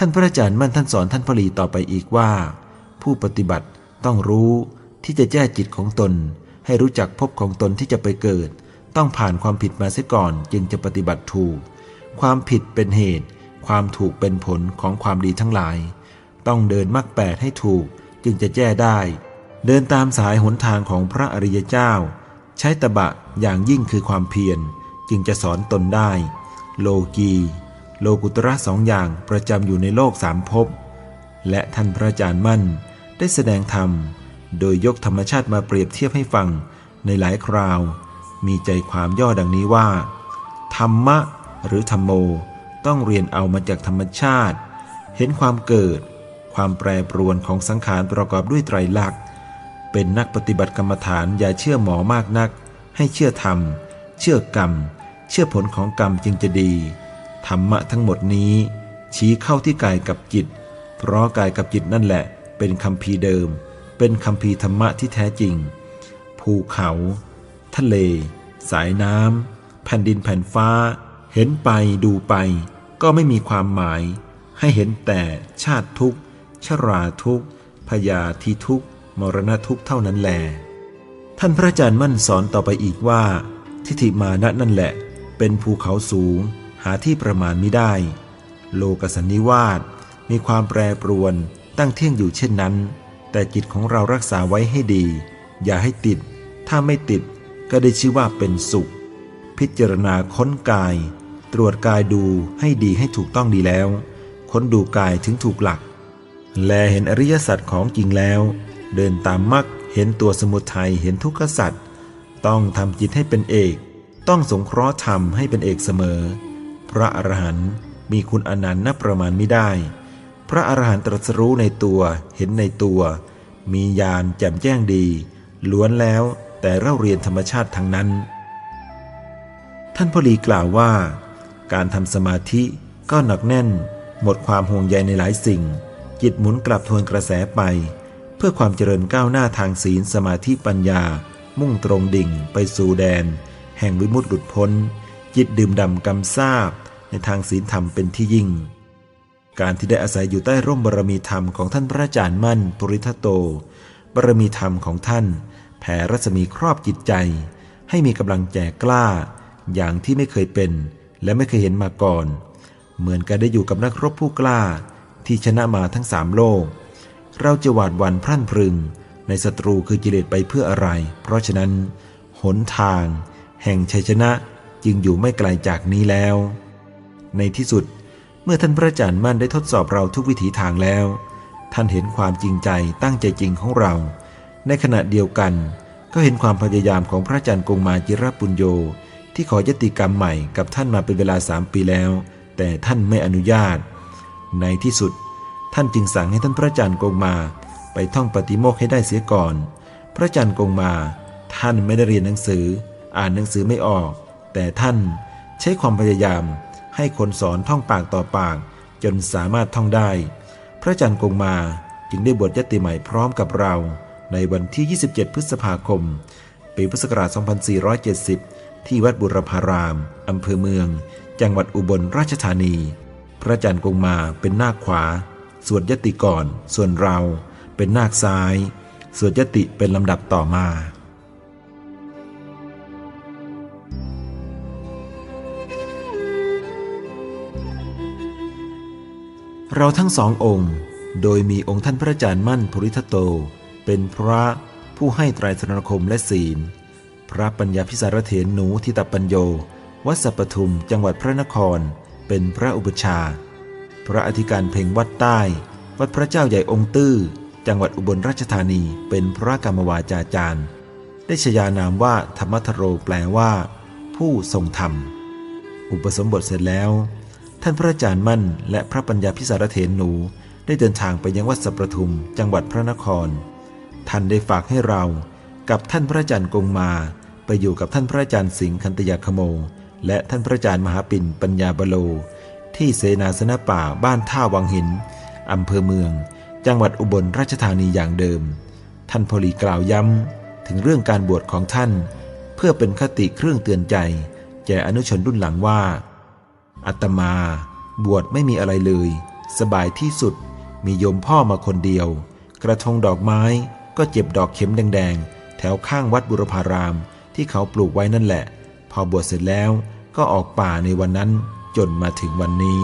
ท่านพระอาจารย์มั่นท่านสอนท่านพลีต่อไปอีกว่า ผู้ปฏิบัติต้องรู้ที่จะแก้จิตของตน ให้รู้จักภพของตนที่จะไปเกิด ต้องผ่านความผิดมาเสียก่อนจึงจะปฏิบัติถูก ความผิดเป็นเหตุ ความถูกเป็นผลของความดีทั้งหลาย ต้องเดินมรรคแปดให้ถูกจึงจะแก้ได้ เดินตามสายหนทางของพระอริยเจ้า ใช้ตบะอย่างยิ่งคือความเพียรจึงจะสอนตนได้ โลกี โลกุตระสองอย่างประจำอยู่ในโลกสามภพ และท่านพระอาจารย์มั่นได้แสดงธรรม โดยยกธรรมชาติมาเปรียบเทียบให้ฟังในหลายคราว มีใจความย่อดังนี้ว่า ธรรมะหรือธรรมโมต้องเรียนเอามาจากธรรมชาติ เห็นความเกิด ความแปรปรวนของสังขารประกอบด้วยไตรลักษณ์ เป็นนักปฏิบัติกรรมฐานอย่าเชื่อหมอมากนัก ให้เชื่อธรรม เชื่อกรรม เชื่อผลของกรรมจึงจะดี ธรรมะทั้งหมดนี้ ชี้เข้าที่กายกับจิต เพราะกายกับจิตนั่นแหละ เป็นคำพีร์เดิม เป็นคำพีร์ธรรมะที่แท้จริง ภูเขา ทะเล สายน้ำแผ่นดินแผ่นฟ้า เห็นไปดูไป ก็ไม่มีความหมาย ให้เห็นแต่ชาติทุกข์ ชราทุกข์พยาธิทุกข์ มรณะทุกข์เท่านั้นแหลท่านพระอาจารย์มั่นสอนต่อไปอีกว่า ทิฏฐิมานะนั่นแหละ เป็นภูเขาสูง หาที่ประมาณไม่ได้ โลกสันนิวาสมีความแปรปรวนตั้งเที่ยงอยู่เช่นนั้น แต่จิตของเรารักษาไว้ให้ดี อย่าให้ติด ถ้าไม่ติดก็ได้ชื่อว่าเป็นสุข พิจารณาค้นกาย ตรวจกายดูให้ดีให้ถูกต้องดีแล้ว ค้นดูกายถึงถูกหลัก แลเห็นอริยสัจของจริงแล้ว เดินตามมรรคเห็นตัวสมุทัยเห็นทุกขสัจต้องทำจิตให้เป็นเอก ต้องสงเคราะห์ธรรมให้เป็นเอกเสมอ พระอรหันต์มีคุณอนันต์นับประมาณไม่ได้ พระอรหันต์ตรัสรู้ในตัวเห็นในตัว มีญาณแจ่มแจ้งดี ล้วนแล้วแต่เล่าเรียนธรรมชาติทั้งนั้น ท่านพอลีกล่าวว่า การทำสมาธิก็หนักแน่น หมดความห่วงใยในหลายสิ่ง จิตหมุนกลับทวนกระแสไป เพื่อความเจริญก้าวหน้าทางศีลสมาธิปัญญา มุ่งตรงดิ่งไปสู่แดน แห่งวิมุตติหลุดพ้น จิตดื่มด่ำกำซาบในทางศีลธรรมเป็นที่ยิ่ง การที่ได้อาศัยอยู่ใต้ร่มบารมีธรรมของท่านพระอาจารย์มั่นปริทัตโตบารมีธรรมของท่าน แผ่รัศมีครอบจิตใจ ให้มีกำลังแจกกล้า อย่างที่ไม่เคยเป็น และไม่เคยเห็นมาก่อน เหมือนกันได้อยู่กับนักรบผู้กล้า ที่ชนะมาทั้งสามโลก เราจะหวาดหวั่นพรั่นพรึง ในศัตรูคือกิเลสไปเพื่ออะไร เพราะฉะนั้น หนทาง แห่งชัยชนะ จึงอยู่ไม่ไกลจากนี้แล้ว ในที่สุดเมื่อท่านพระอาจารย์มั่นได้ทดสอบเราทุกวิถีทางแล้ว ท่านเห็นความจริงใจตั้งใจจริงของเรา ในขณะเดียวกัน ก็เห็นความพยายามของพระอาจารย์กงมาจิรปุญโยที่ขอยติกรรมใหม่กับท่านมาเป็นเวลาสามปีแล้ว แต่ท่านไม่อนุญาต ในที่สุด ท่านจึงสั่งให้ท่านพระอาจารย์กงมาไปท่องปฏิโมกให้ได้เสียก่อน พระอาจารย์กงมา ท่านไม่ได้เรียนหนังสือ อ่านหนังสือไม่ออก แต่ท่านใช้ความพยายามให้คนสอนท่องปากต่อปากจนสามารถท่องได้ พระอาจารย์กงมาจึงได้บวชยติใหม่พร้อมกับเรา ในวันที่ 27 พฤษภาคม ปีพุทธศักราช 2470 ที่วัดบุรพาราม อำเภอเมือง จังหวัดอุบลราชธานี พระอาจารย์กงมาเป็นนาคขวา สวดยติก่อน ส่วนเราเป็นนาคซ้าย สวดยติเป็นลำดับต่อมา เราทั้งสององค์ โดยมีองค์ท่านพระอาจารย์มั่นภริทัตโต เป็นพระผู้ให้ไตรสรณคมและศีล พระปัญญาพิสารเถรหนูทิตปัญโย วัดสัปปทุมจังหวัดพระนคร เป็นพระอุปชา พระอธิการเพ่งวัดใต้ วัดพระเจ้าใหญ่องค์ตื้อ จังหวัดอุบลราชธานีเป็นพระกรรมวาจาจารย์ ได้ชยานามว่าธรรมทโรแปลว่า ผู้ทรงธรรม อุปสมบทเสร็จแล้ว ท่านพระอาจารย์มั่น และพระปัญญาพิสารเถรหนู ได้เดินทางไปยังวัดสัปปทุมจังหวัดพระนคร ท่านได้ฝากให้เรากับท่านพระอาจารย์กงมาไปอยู่กับท่านพระอาจารย์สิงห์คันตยาคโม และท่านพระอาจารย์มหาปิ่นปัญญาบโล ที่เสนาสนะป่าบ้านท่าวังหินอำเภอเมือง จังหวัดอุบลราชธานีอย่างเดิม ท่านพลีกล่าวย้ำถึงเรื่องการบวชของท่าน เพื่อเป็นคติเครื่องเตือนใจ แก่อนุชนรุ่นหลังว่า อัตมา บวชไม่มีอะไรเลย สบายที่สุด มีโยมพ่อมาคนเดียว กระทงดอกไม้ก็เจ็บดอกเข็มแดงๆ แถวข้างวัดบุรพาราม ที่เขาปลูกไว้นั่นแหละ พอบวชเสร็จแล้วก็ออกป่าในวันนั้นจนมาถึงวันนี้